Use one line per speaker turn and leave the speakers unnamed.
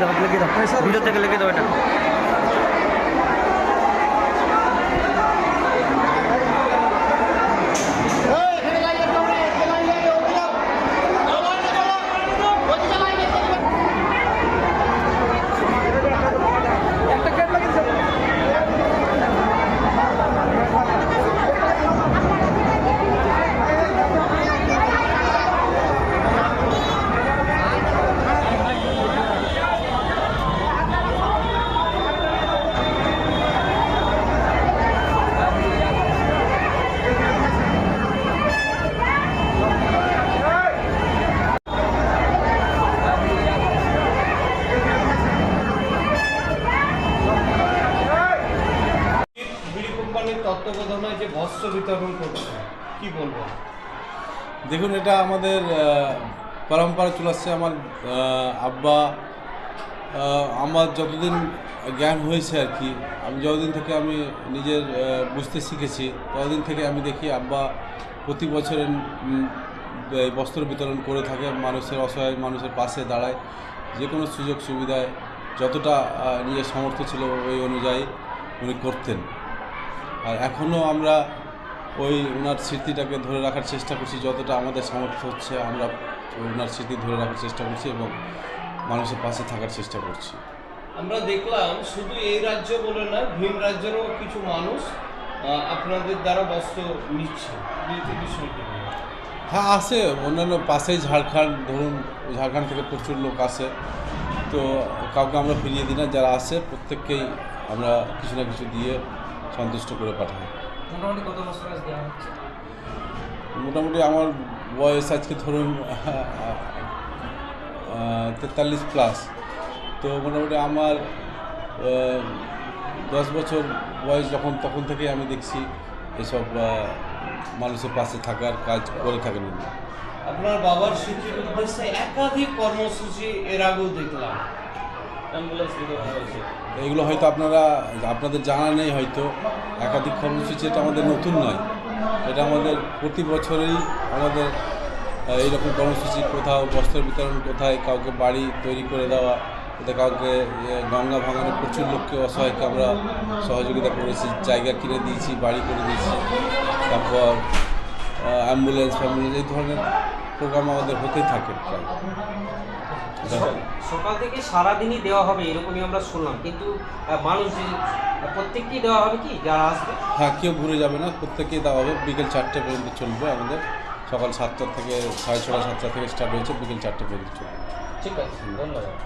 দাও লিখে দাও। ভিডিও থেকে লিখে দাও এটা।
বিড়ি কোম্পানির তত্ত্বাবধানে যে বস্ত্র বিতরণ করছে, কি বলব?
দেখুন, এটা আমাদের পরম্পরা চলে আসছে। আমার আব্বা আমার যতদিন জ্ঞান হয়েছে আর কি, আমি যতদিন থেকে আমি নিজের বুঝতে শিখেছি, ততদিন থেকে আমি দেখি আব্বা প্রতি বছরে এই বস্ত্র বিতরণ করে থাকে। মানুষের অসহায় মানুষের পাশে দাঁড়ায়। যে কোনো সুযোগ সুবিধায় যতটা নিজের সামর্থ্য ছিল ওই অনুযায়ী উনি করতেন। আর এখনও আমরা ওই ওনার স্মৃতিটাকে ধরে রাখার চেষ্টা করছি যতটা আমাদের সামর্থ্য হচ্ছে আমরা ওনার স্মৃতি ধরে রাখার চেষ্টা করছি এবং মানুষের পাশে থাকার চেষ্টা করছি।
আমরা দেখলাম শুধু এই রাজ্য বলে না ভিন রাজ্যেরও কিছু মানুষ আপনাদের দ্বারা বস্ত্র নিচ্ছে।
হ্যাঁ আসে অন্যান্য পাশেই ঝাড়খণ্ড ধরুন ঝাড়খণ্ড থেকে প্রচুর লোক আসে। তো কাউকে আমরা ফিরিয়ে দিই না যারা আসে প্রত্যেককেই আমরা কিছু না কিছু দিয়ে সন্তুষ্ট করে পাঠাই
মোটামুটি কত বছর দেওয়া হচ্ছে?
মোটামুটি আমার বয়স আজকে ধরুন তেতাল্লিশ প্লাস তো মোটামুটি আমার দশ বছর বয়স যখন তখন থেকেই আমি দেখছি এসব মানুষের পাশে থাকার কাজ করে থাকেন।
আপনার বাবার স্মৃতির উদ্দেশ্যে একাধিক কর্মসূচি এর আগেও দেখলাম।
এগুলো হয়তো আপনারা, আপনাদের জানা নেই হয়তো, একাধিক কর্মসূচি এটা আমাদের নতুন নয়। এটা আমাদের প্রতি বছরেই আমাদের এইরকম কর্মসূচি, কোথাও বস্ত্র বিতরণ, কোথায় কাউকে বাড়ি তৈরি করে দেওয়া কোথাও কাউকে গঙ্গা ভাঙানোর প্রচুর লোককে অসহায়কে আমরা সহযোগিতা করেছি, জায়গা কিনে দিয়েছি, বাড়ি করে দিয়েছি, তারপর অ্যাম্বুলেন্স ফ্যাম্বুলেন্স এই ধরনের প্রোগ্রাম আমাদের হতেই থাকে প্রায়।
সকাল থেকে সারাদিনই দেওয়া হবে এরকমই আমরা শুনলাম। কিন্তু মানুষ প্রত্যেককেই দেওয়া হবে কি? যারা আসবে?
হ্যাঁ কেউ ঘুরে যাবে না প্রত্যেকেই দেওয়া হবে। বিকেল চারটে পর্যন্ত চলবে আমাদের। সকাল সাতটা থেকে সাড়ে ছটা সাতটা থেকে স্টার্ট হয়েছে বিকেল চারটে পর্যন্ত চলবে।
ঠিক আছে ধন্যবাদ।